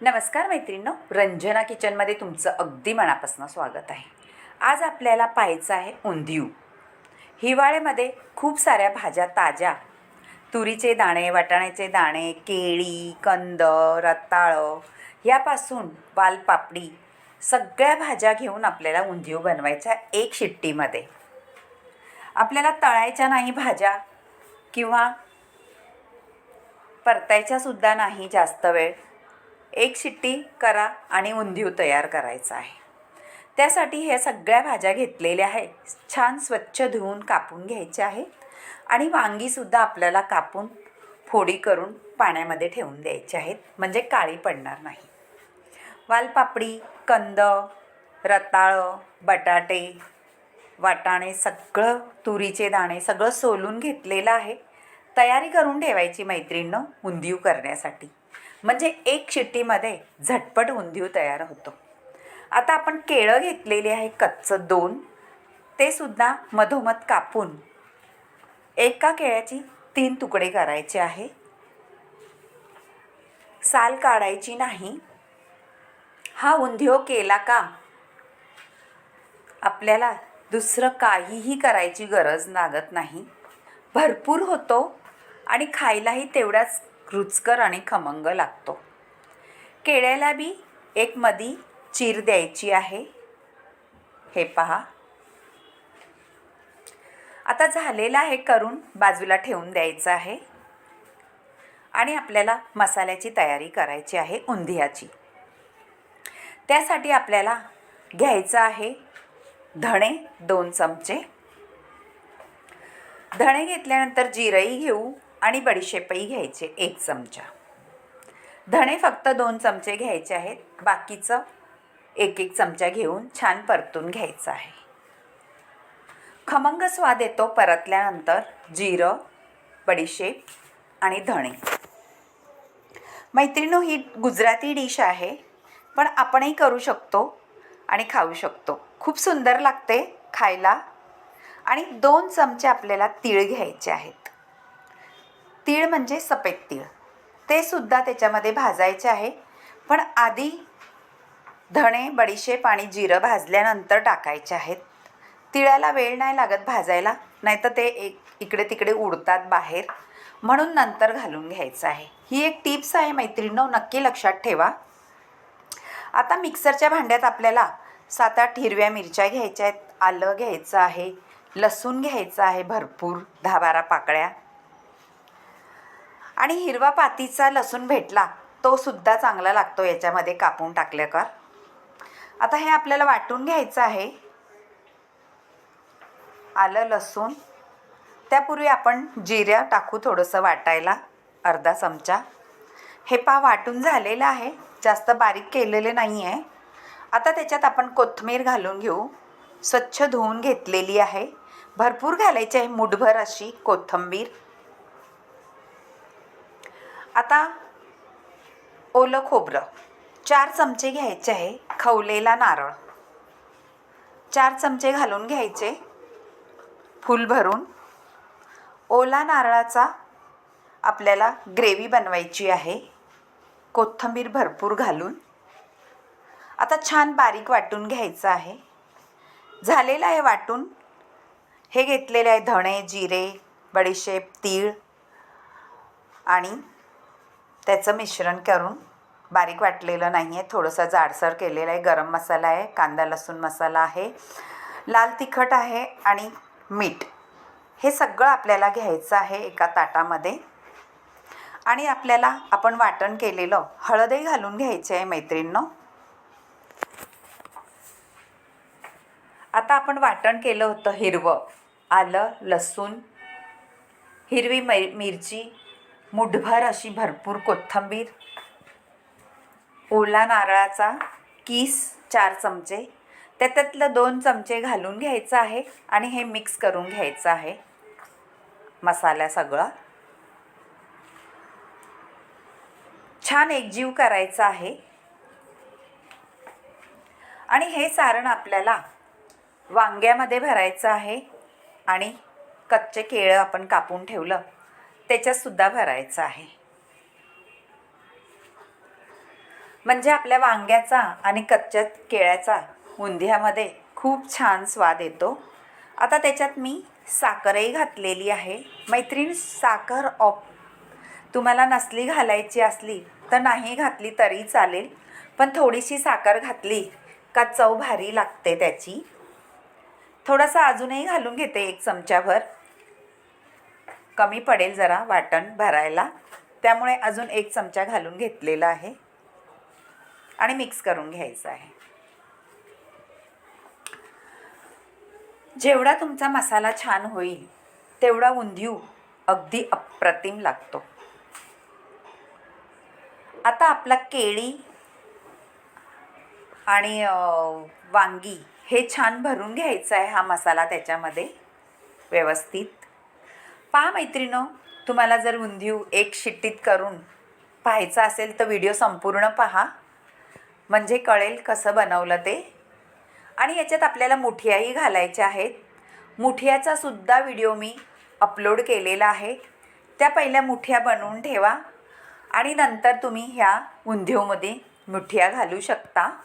नमस्कार मैत्रिणींनो रंजना किचनमध्ये तुमचं अगदी मनापासून स्वागत आहे. आज आपल्याला पाहायचं आहे उंधियू. हिवाळ्यामध्ये खूप साऱ्या भाज्या ताज्या. तुरीचे दाणे वाटाण्याचे दाणे केळी कंद रताळं यापासून वालपापडी सगळ्या भाज्या घेऊन आपल्याला उंधियू बनवायच्या एक शिट्टीमध्ये. आपल्याला तळायच्या नाही भाज्या किंवा परतायच्या सुद्धा नाही जास्त वेळ. एक शिट्टी करा आणि उंधीव तयार करायचा आहे. त्यासाठी ह्या सगळ्या भाज्या घेतलेल्या आहे छान स्वच्छ धुवून कापून घ्यायच्या आहेत. आणि वांगीसुद्धा आपल्याला कापून फोडी करून पाण्यामध्ये ठेवून द्यायचे आहेत. म्हणजे काळी पडणार नाही. वालपापडी कंद रताळं बटाटे वाटाणे सगळं तुरीचे दाणे सगळं सोलून घेतलेलं आहे. तयारी करून ठेवायची मैत्रिणीनं उंदीव करण्यासाठी. म्हणजे एक शिट्टीमध्ये झटपट उंदीव तयार होतो. आता आपण केळं घेतलेली आहे कच्चं दोन. ते सुद्धा मधोमध कापून एका केळ्याची तीन तुकडे करायचे आहे. साल काढायची नाही. हा उंधिव केला का? आपल्याला दुसरं काहीही करायची गरज लागत नाही. भरपूर होतो आणि खायलाही तेवढाच रुचकर आणि खमंग लागतो. केळ्याला बी एक मदी चीर द्यायची आहे. हे पहा. आता झालेलं आहे करून बाजूला ठेवून द्यायचं आहे. आणि आपल्याला मसाल्याची तयारी करायची आहे उंधियाची. त्यासाठी आपल्याला घ्यायचं आहे धणे दोन चमचे. धणे घेतल्यानंतर जिरंही घेऊ. आणि बडीशेपही घ्यायचे एक चमचा. धणे फक्त दोन चमचे घ्यायचे आहेत. बाकीचं एक एक चमचा घेऊन छान परतून घ्यायचं आहे. खमंग स्वाद येतो परतल्यानंतर जिरं बडीशेप आणि धणे. मैत्रिणो ही गुजराती डिश आहे पण आपणही करू शकतो आणि खाऊ शकतो. खूप सुंदर लागते खायला. आणि दोन चमचे आपल्याला तीळ घ्यायचे आहेत. तीळ म्हणजे सफेद तीळ. ते सुद्धा त्याच्यामध्ये भाजायचे आहे. पण आधी धणे बडीशेप आणि जिरं भाजल्यानंतर टाकायचे आहेत. तिळाला वेळ नाही लागत भाजायला नाहीतर ते एक इकडे तिकडे उडतात बाहेर. म्हणून नंतर घालून घ्यायचं आहे. ही एक टिप्स आहे मैत्रिणींनो नक्की लक्षात ठेवा. आता मिक्सरच्या भांड्यात आपल्याला सात आठ हिरव्या मिरच्या घ्यायच्या आहेत आलं घ्यायचं आहे लसूण घ्यायचं आहे भरपूर दहा बारा पाकळ्या. आणि हिरवा पातीचा लसूण भेटला तो सुद्धा चांगला लागतो याच्यामध्ये कापून टाकल्याकर. आता हे आपल्याला वाटून घ्यायचं आहे. आलं लसूण. त्यापूर्वी आपण जिऱ्या टाकू थोडंसं वाटायला अर्धा चमचा. हे पा वाटून झालेलं आहे. जास्त बारीक केलेले नाही आहे आता त्याच्यात आपण कोथमीर घालून घेऊ. स्वच्छ धुवून घेतलेली आहे. भरपूर घालायची आहे मुठभर अशी कोथंबीर. आता ओलं खोबरं. चार चमचे घ्यायचे आहे खवलेला नारळ. चार चमचे घालून घ्यायचे फूल भरून. ओला नारळाचा आपल्याला ग्रेव्ही बनवायची आहे. कोथिंबीर भरपूर घालून. आता छान बारीक वाटून घ्यायचं आहे. झालेलं आहे वाटून. हे घेतलेले आहे धणे जिरे बडीशेप तीळ आणि त्याचं मिश्रण करून बारीक वाटलेलं नाही आहे थोडंसं जाडसर केलेलं आहे. गरम मसाला आहे. कांदा लसूण मसाला आहे. लाल तिखट आहे आणि मीठ. हे सगळं आपल्याला घ्यायचं आहे एका ताटामध्ये. आणि आपल्याला आपण वाटण केलेलं हळदही घालून घ्यायचे आहे मैत्रिणींनो. आता आपण वाटण केलं होतं हिरवं. आलं लसूण हिरवी मै मिरची मुठभर अशी भरपूर कोथिंबीर ओला नारळाचा किस चार चमचे त्याच्यातलं दोन चमचे घालून घ्यायचं आहे आणि हे मिक्स करून घ्यायचं आहे. मसाला सगळा. छान एकजीव करायचा आहे. आणि हे सारण आपल्याला वांग्यामध्ये भरायचं आहे आणि कच्चे केळं आपण कापून ठेवलं. त्याच्यातसुद्धा भरायचं आहे. म्हणजे आपल्या वांग्याचा आणि कच्च्या केळ्याचा उंध्यामध्ये खूप छान स्वाद येतो. आता त्याच्यात मी साखरही घातलेली आहे. मैत्रीण साखर ऑप तुम्हाला नसली घालायची असली तर नाही घातली तरी चालेल. पण थोडीशी साखर घातली का चव भारी लागते त्याची. थोडासा अजूनही घालून घेते एक चमच्याभर कमी पडेल जरा वाटण भरायला. त्यामुळे अजून एक चमचा घालून घेतलेला आहे. आणि मिक्स करून घ्यायचं आहे. जेवढा तुमचा मसाला छान होईल तेवढा उंधियू अगदी अप्रतिम लागतो. आता आपला केळी आणि वांगी हे छान भरून घ्यायचं आहे हा मसाला त्याच्यामध्ये व्यवस्थित. पहा मैत्रिणो तुम्हाला जर उंदीव एक शिट्टीत करून पाहायचं असेल तर व्हिडिओ संपूर्ण पहा. म्हणजे कळेल कसं बनवलं ते. आणि याच्यात आपल्याला मुठियाही घालायच्या आहेत. मुठियाचा सुद्धा व्हिडिओ मी अपलोड केलेला आहे. त्या पहिल्या मुठ्या बनवून ठेवा. आणि नंतर तुम्ही ह्या उंधीवमध्ये मुठिया घालू शकता.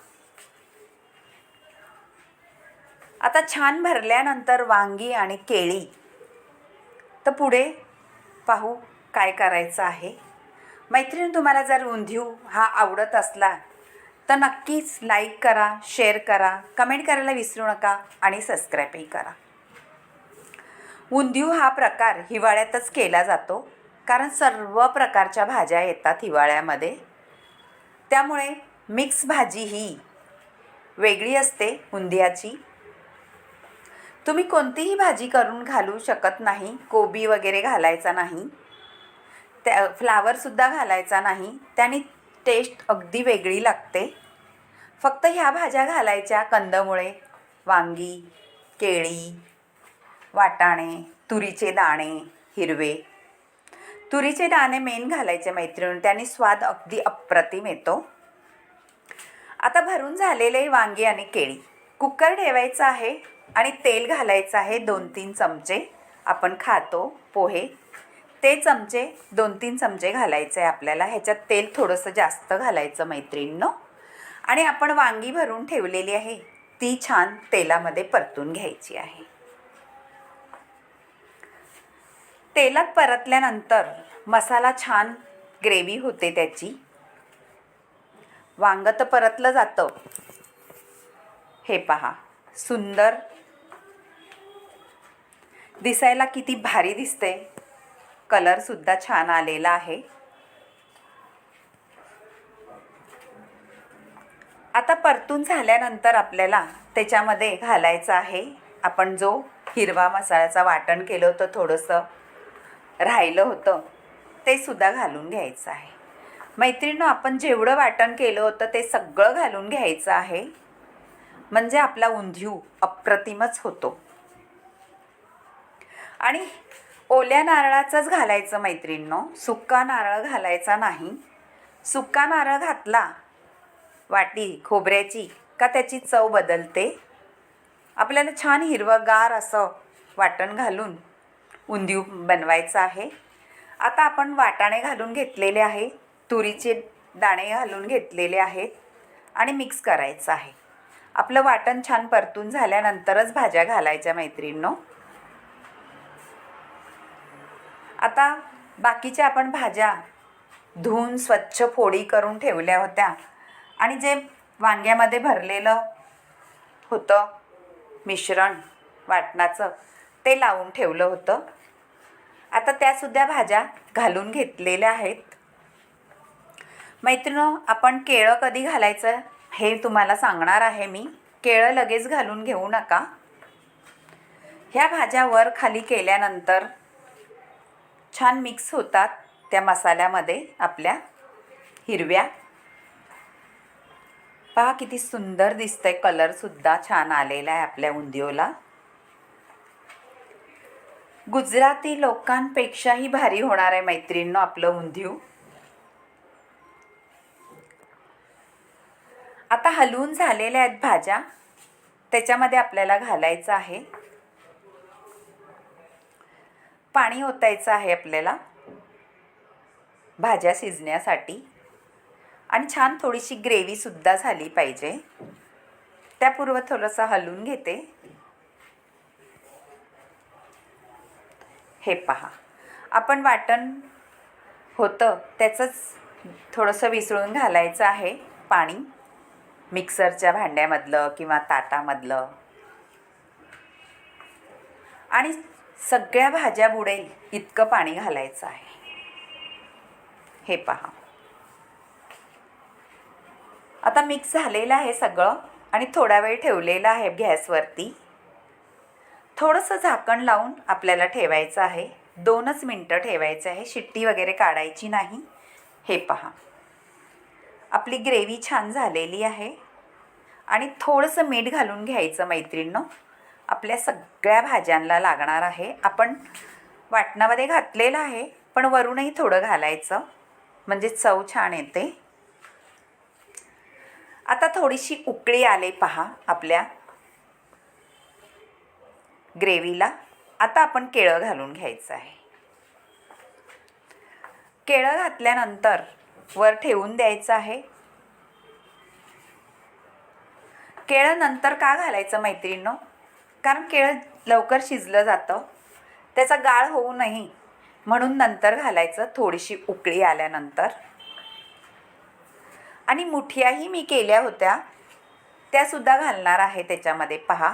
आता छान भरल्यानंतर वांगी आणि केळी. तर पुढे पाहू काय करायचं आहे. मैत्रीण तुम्हाला जर उंधियू हा आवडत असला तर नक्कीच लाईक करा शेअर करा कमेंट करायला विसरू नका आणि सबस्क्राईबही करा. उंधियू हा प्रकार हिवाळ्यातच केला जातो कारण सर्व प्रकारच्या भाज्या येतात हिवाळ्यामध्ये. त्यामुळे मिक्स भाजी ही वेगळी असते उंधियाची. तुम्ही कोणतीही भाजी करून घालू शकत नाही कोबी वगैरे घालायचा नाही त्या फ्लावरसुद्धा घालायचा नाही त्याने टेस्ट अगदी वेगळी लागते. फक्त ह्या भाज्या घालायच्या कंदमुळे वांगी केळी वाटाणे तुरीचे दाणे हिरवे. तुरीचे दाणे मेन घालायचे मैत्रीण त्याने स्वाद अगदी अप्रतिम येतो. आता भरून झालेले वांगी आणि केळी. कुकर ठेवायचं आहे. आणि तेल घालायचं आहे दोन तीन चमचे. आपण खातो पोहे. ते चमचे दोन तीन चमचे घालायचे आहे आपल्याला. ह्याच्यात तेल थोडंसं जास्त घालायचं मैत्रिणीनं. आणि आपण वांगी भरून ठेवलेली आहे. ती छान तेलामध्ये परतून घ्यायची आहे. तेलात परतल्यानंतर मसाला छान ग्रेव्ही होते त्याची. वांग तर परतलं जातं. हे पहा. सुंदर. दिसायला किती भारी दिसते कलरसुद्धा छान आलेला आहे. आता परतून झाल्यानंतर आपल्याला त्याच्यामध्ये घालायचं आहे. आपण जो हिरवा मसाल्याचा वाटण केलं होतं थोडंसं राहिलं होतं ते सुद्धा घालून घ्यायचं आहे. मैत्रिणीनं आपण जेवढं वाटण केलं होतं ते सगळं घालून घ्यायचं आहे. म्हणजे आपला उंधीव अप्रतिमच होतो. आणि ओल्या नारळाचंच घालायचं मैत्रिणींनो. सुक्का नारळ घालायचा नाही. सुक्का नारळ घातला वाटी खोबऱ्याची का त्याची चव बदलते? आपल्याला छान हिरवंगार असं वाटण घालून उंदीव बनवायचं आहे. आता आपण वाटाणे घालून घेतलेले आहे तुरीचे दाणे घालून घेतलेले आहेत आणि मिक्स करायचं आहे. आपलं वाटण छान परतून झाल्यानंतरच भाज्या घालायच्या मैत्रिणींनो. आता बाकीच्या आपण भाज्या धुवून स्वच्छ फोडी करून ठेवल्या होत्या. आणि जे वांग्यामध्ये भरलेलं होतं मिश्रण वाटणाचं ते लावून ठेवलं होतं. आता त्यासुद्धा भाज्या घालून घेतलेल्या आहेत. मैत्रिणो आपण केळं कधी घालायचं? हे तुम्हाला सांगणार आहे मी. केळं लगेच घालून घेऊ नका. ह्या भाज्या वर खाली केल्यानंतर छान मिक्स होतात त्या मसाल्यामध्ये आपल्या हिरव्या. पहा किती सुंदर दिसतंय कलरसुद्धा छान आलेला आहे आपल्या उंदिओला गुजराती लोकांपेक्षाही भारी होणार आहे मैत्रिणीनं आपलं उंधिव आता हलवून झालेल्या आहेत भाज्या. त्याच्यामध्ये आपल्याला घालायचं आहे. पाणी ओतायचं आहे आपल्याला. भाज्या शिजण्यासाठी. आणि छान थोडीशी ग्रेव्हीसुद्धा झाली पाहिजे. त्यापूर्व थोडंसं हलवून घेते. हे पहा. आपण वाटण होतं त्याचंच थोडंसं विसळून घालायचं आहे पाणी. मिक्सरच्या भांड्यामधलं किंवा ताटामधलं. आणि सगळ्या भाज्या बुडेल इतकं पाणी घालायचं आहे. हे पहा. आता मिक्स झालेलं आहे सगळं आणि थोडा वेळ ठेवलेलं आहे गॅसवरती. थोडंसं झाकण लावून आपल्याला ठेवायचं आहे. दोनच मिनटं ठेवायचं आहे. शिट्टी वगैरे काढायची नाही. हे पहा. आपली ग्रेव्ही छान झालेली आहे. आणि थोडंसं मीठ घालून घ्यायचं मैत्रिणीनं. आपल्या सगळ्या भाज्यांना लागणार आहे. आपण वाटणामध्ये घातलेलं आहे पण वरूनही थोडं घालायचं. म्हणजे चव छान येते. आता थोडीशी उकळी आले पहा आपल्या ग्रेव्हीला. आता आपण केळं घालून घ्यायचं आहे. केळं घातल्यानंतर वर ठेवून द्यायचं आहे. केळं नंतर का घालायचं मैत्रिणीनं? कारण केळं लवकर शिजलं जातं. त्याचा गाळ होऊ नये म्हणून नंतर घालायचं थोडीशी उकळी आल्यानंतर. आणि मुठियाही मी केल्या होत्या. त्यासुद्धा घालणार आहे त्याच्यामध्ये. पहा.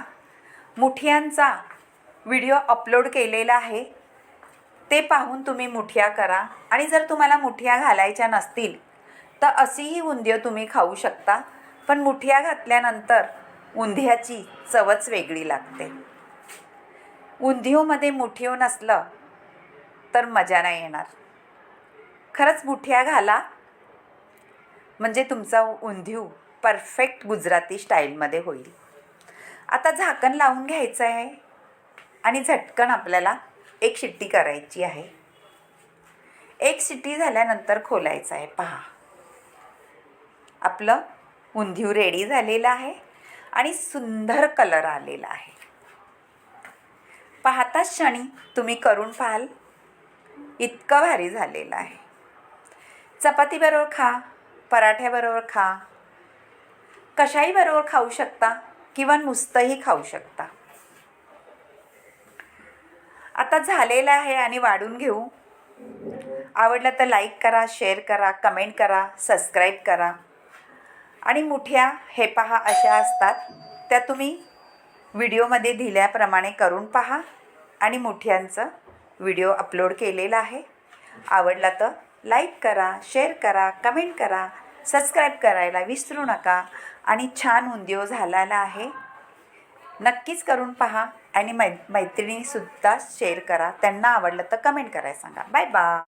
मुठियांचा व्हिडिओ अपलोड केलेला आहे. ते पाहून तुम्ही मुठिया करा. आणि जर तुम्हाला मुठिया घालायच्या नसतील तर अशीही उंदियो तुम्ही खाऊ शकता. पण मुठिया घातल्यानंतर उंधियाची चवच वेगळी लागते. उंधियोमध्ये मुठियो नसलं तर मजा नाही येणार. खरंच मुठिया घाला. म्हणजे तुमचा उंधियू परफेक्ट गुजराती स्टाईलमध्ये होईल. आता झाकण लावून घ्यायचं आहे आणि झटकन आपल्याला एक शिट्टी करायची आहे. एक शिट्टी झाल्यानंतर खोलायचं आहे. पहा. आपलं उंधीव रेडी झालेलं आहे आणि सुंदर कलर आलेला आहे. पाहताच क्षणी तुम्ही करून पाहाल. इतकं भारी झालेलं आहे. चपातीबरोबर खा पराठ्याबरोबर खा. कशाही बरोबर खाऊ शकता किंवा नुसतंही खाऊ शकता. आता झालेलं आहे आणि वाढून घेऊ. आवडलं तर लाईक करा शेअर करा कमेंट करा सबस्क्राईब करा. आणि मुठ्या हे पहा अशा असतात. त्या तुम्ही व्हिडिओमध्ये दिल्याप्रमाणे करून पहा. आणि मुठ्यांचं व्हिडिओ अपलोड केलेला आहे. आवडला तर लाईक करा शेअर करा कमेंट करा सबस्क्राईब करायला विसरू नका. आणि छान उंदिओ झालेला आहे. नक्कीच करून पहा. आणि मै मैत्रिणीसुद्धा शेअर करा. त्यांना आवडलं तर कमेंट करायला सांगा. Bye bye